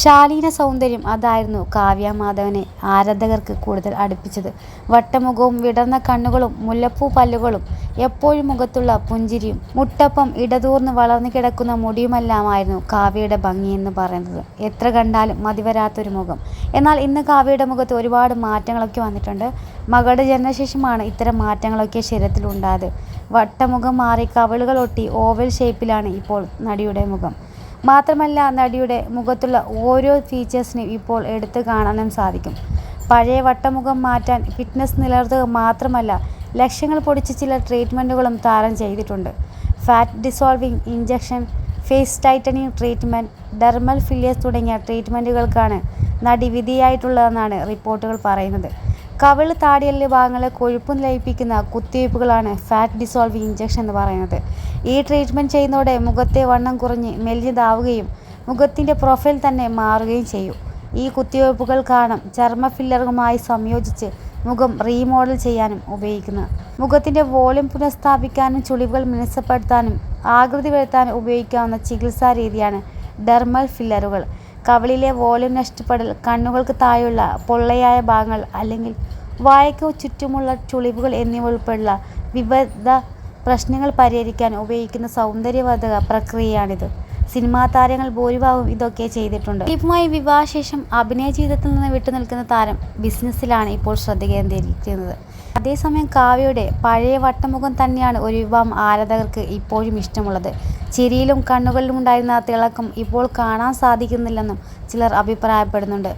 ശാലീന സൗന്ദര്യം അതായിരുന്നു കാവ്യ മാധവനെ ആരാധകർക്ക് കൂടുതൽ അടുപ്പിച്ചത്. വട്ടമുഖവും വിടർന്ന കണ്ണുകളും മുല്ലപ്പൂ പല്ലുകളും എപ്പോഴും മുഖത്തുള്ള പുഞ്ചിരിയും മുട്ടപ്പം ഇടതൂർന്ന് വളർന്നു കിടക്കുന്ന മുടിയുമെല്ലാമായിരുന്നു കാവ്യയുടെ ഭംഗിയെന്ന് പറയുന്നത്. എത്ര കണ്ടാലും മതിവരാത്തൊരു മുഖം. എന്നാൽ ഇന്ന് കാവ്യയുടെ മുഖത്ത് ഒരുപാട് മാറ്റങ്ങളൊക്കെ വന്നിട്ടുണ്ട്. മകളുടെ ജനനശേഷമാണ് ഇത്തരം മാറ്റങ്ങളൊക്കെ ശരീരത്തിലുണ്ടായത്. വട്ടമുഖം മാറി കവിളുകൾ ഒട്ടി ഓവൽ ഷേപ്പിലാണ് ഇപ്പോൾ നടിയുടെ മുഖം. മാത്രമല്ല നടിയുടെ മുഖത്തുള്ള ഓരോ ഫീച്ചേഴ്സിനെയും ഇപ്പോൾ എടുത്തു കാണാനും സാധിക്കും. പഴയ വട്ടമുഖം മാറ്റാൻ ഫിറ്റ്നസ് നിലനിർത്തുക മാത്രമല്ല ലക്ഷ്യങ്ങൾ പൊടിച്ച് ചില ട്രീറ്റ്മെന്റുകളും താരം ചെയ്തിട്ടുണ്ട്. Fat dissolving injection face tightening treatment dermal fillers തുടങ്ങിയ ട്രീറ്റ്മെന്റുകൾക്കാണ് നടി വിധിയായിട്ടുള്ളതെന്നാണ് റിപ്പോർട്ടുകൾ പറയുന്നത്. കവിൾ താടിയൽ ഭാഗങ്ങളെ കൊഴുപ്പ് ലയിപ്പിക്കുന്ന കുത്തിവയ്പ്പുകളാണ് ഫാറ്റ് ഡിസോൾവിംഗ് ഇഞ്ചക്ഷൻ എന്ന് പറയുന്നത്. ഈ ട്രീറ്റ്മെന്റ് ചെയ്യുന്നതോടെ മുഖത്തെ വണ്ണം കുറഞ്ഞ് മെലിഞ്ഞതാവുകയും മുഖത്തിന്റെ പ്രൊഫൈൽ തന്നെ മാറുകയും ചെയ്യും. ഈ കുത്തിവയ്പ്പുകൾ കാരണം ചർമ്മ ഫില്ലറുമായി സംയോജിച്ച് മുഖം റീമോഡൽ ചെയ്യാനും ഉപയോഗിക്കുന്നത് മുഖത്തിന്റെ വോളിയം പുനഃസ്ഥാപിക്കാനും ചുളിവുകൾ മിനുസപ്പെടുത്താനും ആകൃതി വരുത്താനും ഉപയോഗിക്കാവുന്ന ചികിത്സാ രീതിയാണ് ഡെർമൽ ഫില്ലറുകൾ. കവിളിലെ വോളിയം നഷ്ടപ്പെടൽ കണ്ണുകൾക്ക് താഴെയുള്ള പൊള്ളയായ ഭാഗങ്ങൾ അല്ലെങ്കിൽ വായയ്ക്ക് ചുറ്റുമുള്ള ചുളിവുകൾ എന്നിവ ഉൾപ്പെടെയുള്ള വിവിധ പ്രശ്നങ്ങൾ പരിഹരിക്കാൻ ഉപയോഗിക്കുന്ന സൗന്ദര്യവർദ്ധക പ്രക്രിയയാണിത്. സിനിമാ താരങ്ങൾ ഭൂരിഭാഗവും ഇതൊക്കെ ചെയ്തിട്ടുണ്ട്. ദിലീപുമായി വിവാഹശേഷം അഭിനയ ജീവിതത്തിൽ നിന്ന് വിട്ടുനിൽക്കുന്ന താരം ബിസിനസ്സിലാണ് ഇപ്പോൾ ശ്രദ്ധ കേന്ദ്രീകരിക്കുന്നത്. അതേസമയം കാവ്യയുടെ പഴയ വട്ടമുഖം തന്നെയാണ് ഒരു വിഭാഗം ആരാധകർക്ക് ഇപ്പോഴും ഇഷ്ടമുള്ളത്. ചിരിയിലും കണ്ണുകളിലും ഉണ്ടായിരുന്ന തിളക്കം ഇപ്പോൾ കാണാൻ സാധിക്കുന്നില്ലെന്നും ചിലർ അഭിപ്രായപ്പെടുന്നുണ്ട്.